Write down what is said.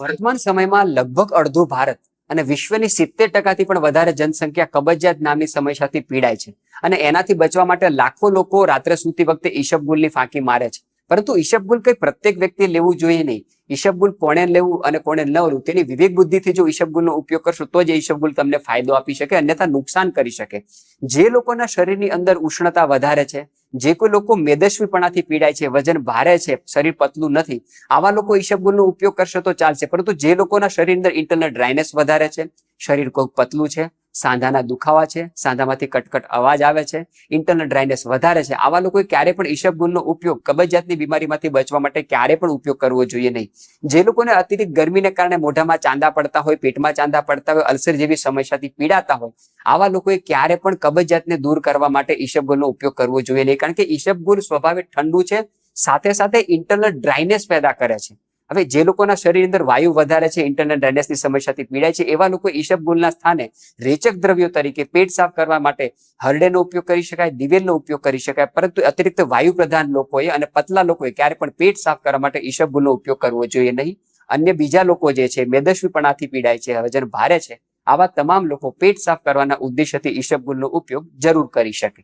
વર્તમાન સમયમાં લગભગ અડધું ભારત અને વિશ્વની સિત્તેર ટકાથી પણ વધારે જનસંખ્યા કબજિયાત નામની સમસ્યાથી પીડાય છે. અને એનાથી બચવા માટે લાખો લોકો રાત્રે સૂતી વખતે ઈશબગુલની ફાંકી મારે છે. પરંતુ ઈશબગુલ કઈ પ્રત્યેક વ્યક્તિ લેવું જોઈએ નહીં. ઈશબગુલ કોણે લેવું અને કોણે ન લેવું તેની વિવેક બુદ્ધિથી જો ઈશબગુલનો ઉપયોગ કરશો તો જ ઈશબગુલ તમને ફાયદો આપી શકે, અન્યથા નુકસાન કરી શકે. જે લોકોના શરીરની અંદર ઉષ્ણતા વધારે છે જે કોઈ લોકો મેદસ્વીપણાથી પીડાય છે, વજન ભારે છે, શરીર પતલું નથી, આવા લોકો ઈશબગુલનો ઉપયોગ કરશે તો ચાલશે. પરંતુ જે લોકોના શરીર અંદર ઇન્ટરનલ ડ્રાયનેસ વધારે છે, શરીર કોઈ પતલું છે સાંધાના દુખાવા છે, સાંધામાંથી કટકટ અવાજ આવે છે ઇન્ટરનલ ડ્રાયનેસ વધારે છે. આવા લોકોએ ક્યારે પણ ઈશબગુલનો ઉપયોગ કબજિયાતની બીમારીમાંથી બચવા માટે ક્યારે પણ ઉપયોગ કરવો જોઈએ નહીં. જે લોકોને અતિરિક્ત ગરમીને કારણે મોઢામાં ચાંદા પડતા હોય, પેટમાં ચાંદા પડતા હોય, અલ્સર જેવી સમસ્યાથી પીડાતા હોય, આવા લોકોએ ક્યારે પણ કબજિયાતને દૂર કરવા માટે ઈશબગુલનો ઉપયોગ કરવો જોઈએ નહીં. કારણ કે ઈશબગુલ સ્વભાવે ઠંડુ છે, સાથે સાથે ઇન્ટરનલ ડ્રાયનેસ પેદા કરે છે. હવે જે લોકોના શરીર અંદર વાયુ વધારે છે ઇન્ટરનલ ડ્રેનેજની સમસ્યાથી પીડાય છે, એવા લોકો ઈશબગુલના સ્થાને રેચક દ્રવ્યો તરીકે પેટ સાફ કરવા માટે હરડેનો ઉપયોગ કરી શકાય, દિવેલનો ઉપયોગ કરી શકાય, પરંતુ અતિરિક્ત વાયુ પ્રધાન લોકોએ અને પતલા લોકોએ ક્યારે પણ પેટ સાફ કરવા માટે ઈશબગુલનો ઉપયોગ કરવો જોઈએ નહીં. અન્ય બીજા લોકો જે છે, મેદસ્વીપણાથી પીડાય છે વજન ભારે છે, આવા તમામ લોકો પેટ સાફ કરવાના ઉદ્દેશ્યથી ઈશબગુલનો ઉપયોગ જરૂર કરી શકે.